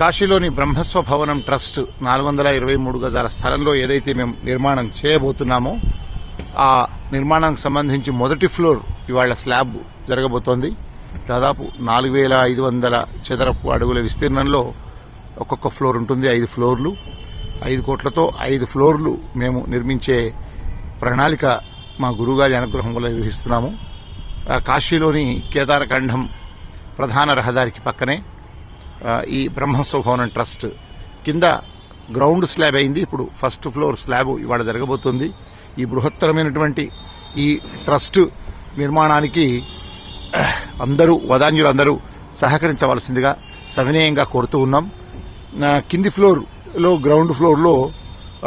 కాశీలోని బ్రహ్మస్వ భవనం ట్రస్ట్ నాలుగు వందల ఇరవై మూడు గజాల స్థలంలో ఏదైతే మేము నిర్మాణం చేయబోతున్నామో ఆ నిర్మాణానికి సంబంధించి మొదటి ఫ్లోర్ ఇవాళ స్లాబ్ జరగబోతోంది. దాదాపు నాలుగు వేల ఐదు వందల చదరపు అడుగుల విస్తీర్ణంలో ఒక్కొక్క ఫ్లోర్ ఉంటుంది ఐదు ఫ్లోర్లు. ఐదు కోట్లతో ఐదు ఫ్లోర్లు మేము నిర్మించే ప్రణాళిక మా గురుగారి అనుగ్రహం వల్ల నిర్వహిస్తున్నాము కాశీలోని కేదారఖండం ప్రధాన రహదారికి పక్కనే ఈ బ్రహ్మస్వభవనం ట్రస్ట్ కింద గ్రౌండ్ స్లాబ్ అయింది. ఇప్పుడు ఫస్ట్ ఫ్లోర్ స్లాబ్ ఇవాళ జరగబోతుంది. ఈ బృహత్తరమైనటువంటి ఈ ట్రస్ట్ నిర్మాణానికి అందరూ వదాన్యులు అందరూ సహకరించవలసిందిగా సవినయంగా కోరుతూ ఉన్నాం. కింది ఫ్లోర్లో గ్రౌండ్ ఫ్లోర్లో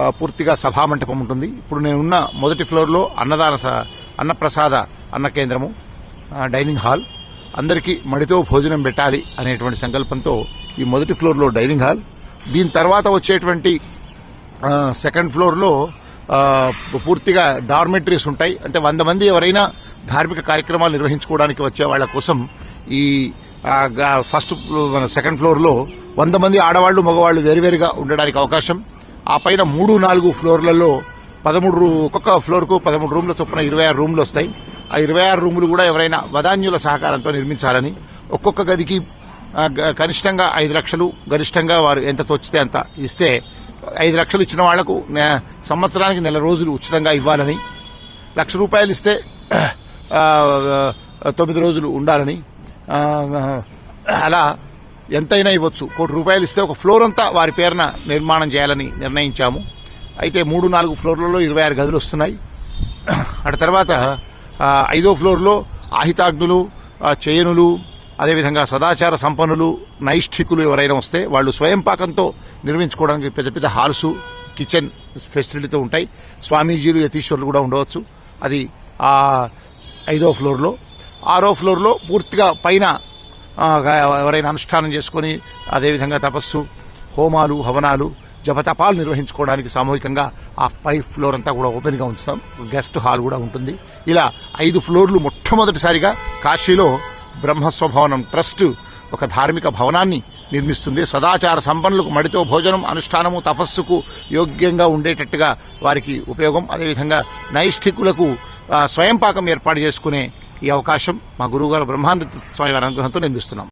పూర్తిగా సభామంటపం ఉంటుంది. ఇప్పుడు నేనున్న మొదటి ఫ్లోర్లో అన్నదాన స- అన్నప్రసాద అన్న కేంద్రము డైనింగ్ హాల్. అందరికీ మడితో భోజనం పెట్టాలి అనేటువంటి సంకల్పంతో ఈ మొదటి ఫ్లోర్లో డైనింగ్ హాల్ దీని తర్వాత వచ్చేటువంటి సెకండ్ ఫ్లోర్లో పూర్తిగా డార్మెటరీస్ ఉంటాయి. అంటే వంద మంది ఎవరైనా ధార్మిక కార్యక్రమాలు నిర్వహించుకోవడానికి వచ్చే వాళ్ళ కోసం ఈ ఫస్ట్ మన సెకండ్ ఫ్లోర్లో వంద మంది ఆడవాళ్ళు మగవాళ్ళు వేరువేరుగా ఉండడానికి అవకాశం. ఆ పైన మూడు నాలుగు ఫ్లోర్లలో పదమూడు రూ- ఒక్కొక్క ఫ్లోర్కు పదమూడు రూమ్ల చొప్పున ఇరవై ఆరు రూమ్లు వస్తాయి. ఆ ఇరవై ఆరు రూములు కూడా ఎవరైనా వదాన్యుల సహకారంతో నిర్మించాలని ఒక్కొక్క గదికి కనిష్టంగా ఐదు లక్షలు గరిష్టంగా వారు ఎంత తోచితే అంత ఇస్తే ఐదు లక్షలు ఇచ్చిన వాళ్ళకు సంవత్సరానికి నెల రోజులు ఉచితంగా ఇవ్వాలని లక్ష రూపాయలు ఇస్తే తొమ్మిది రోజులు ఉండాలని అలా ఎంతైనా ఇవ్వచ్చు. కోటి రూపాయలు ఇస్తే ఒక ఫ్లోర్ అంతా వారి పేరున నిర్మాణం చేయాలని నిర్ణయించాము. అయితే మూడు నాలుగు ఫ్లోర్లలో ఇరవై ఆరు గదులు వస్తున్నాయి. అటు తర్వాత ఐదో ఫ్లోర్లో ఆహితాగ్నులు చేయనులు అదేవిధంగా సదాచార సంపన్నులు నైష్ఠికులు ఎవరైనా వస్తే వాళ్ళు స్వయం పాకంతో నిర్మించుకోవడానికి పెద్ద పెద్ద హాల్సు కిచెన్ ఫెసిలిటీతో ఉంటాయి. స్వామీజీలు యతీశ్వరులు కూడా ఉండవచ్చు. అది ఆ ఐదో ఫ్లోర్లో. ఆరో ఫ్లోర్లో పూర్తిగా పైన ఎవరైనా అనుష్ఠానం చేసుకొని అదేవిధంగా తపస్సు హోమాలు హవనాలు జపతపాలు నిర్వహించుకోవడానికి సామూహికంగా ఆ పై ఫ్లోర్ అంతా కూడా ఓపెన్గా ఉంచుతాం. గెస్ట్ హాల్ కూడా ఉంటుంది. ఇలా ఐదు ఫ్లోర్లు మొట్టమొదటిసారిగా కాశీలో బ్రహ్మస్వభవనం ట్రస్ట్ ఒక ధార్మిక భవనాన్ని నిర్మిస్తుంది. సదాచార సంపన్నులకు మడితో భోజనం అనుష్ఠానము తపస్సుకు యోగ్యంగా ఉండేటట్టుగా వారికి ఉపయోగం. అదేవిధంగా నైష్ఠికులకు స్వయం పాకం ఏర్పాటు చేసుకునే ఈ అవకాశం మా గురువుగారు బ్రహ్మానంద స్వామి వారి అనుగ్రహంతో నిర్మిస్తున్నాం.